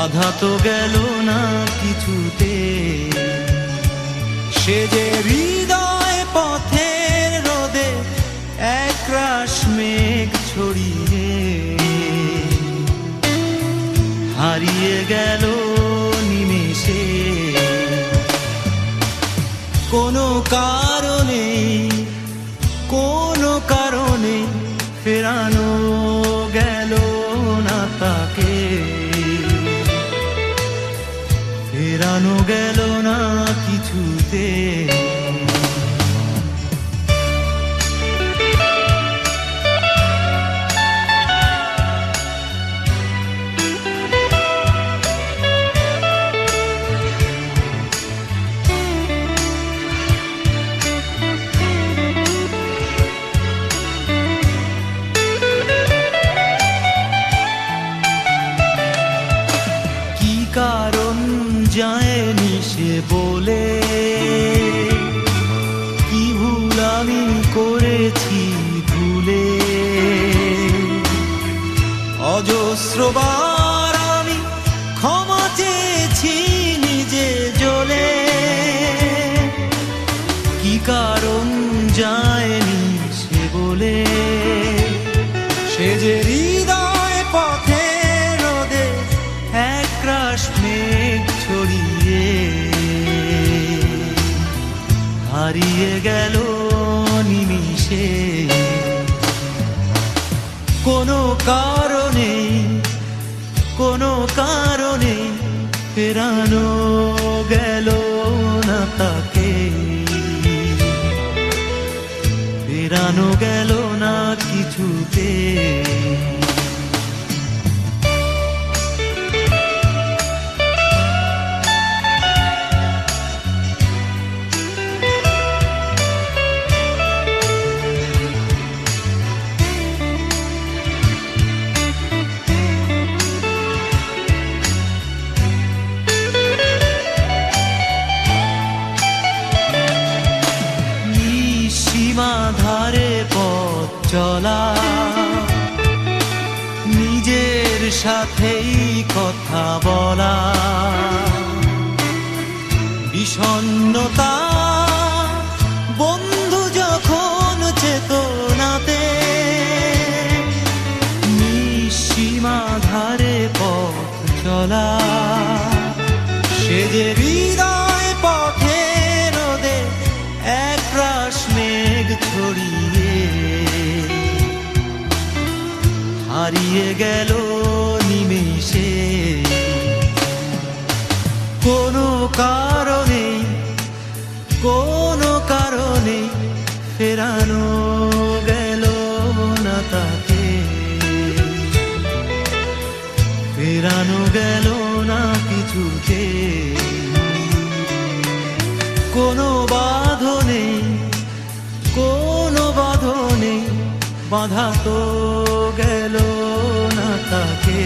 বাধা তো গেল না কিছুতে। সে যে হৃদয় পথের রোদে এক রাশ মেঘ ছড়িয়ে হারিয়ে গেল নিমেষে। কোনো কারণে ফেরানো গেল সে বলে কি ভুল আমি করেছি ভুলে? অজস্রবার হারিয়ে গেল নিমিষে। কোনো কারণে কোনো কারণে ফেরানো গেল না তাকে। ফেরানো গেল না কিছুতে। চলা নিজের সাথেই কথা বলা। বিষণ্ণতা বন্ধু যখন চেতনাতে সীমা ধারে পথ চলা, সে যে হৃদয় পথে রোদে এক রাশ মেঘ ছড়িয়ে হারিয়ে গেল নিমেষে। কোনো কারণে কোনো কারণে ফেরানো গেল না তাকে। ফেরানো গেল না কিছুতে কোনো বাঁধনে কোনো বাঁধনে বাধা তো গেল তাকে।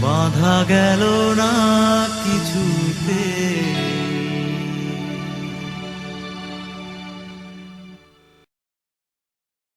বাধা গেল না কিছুতে।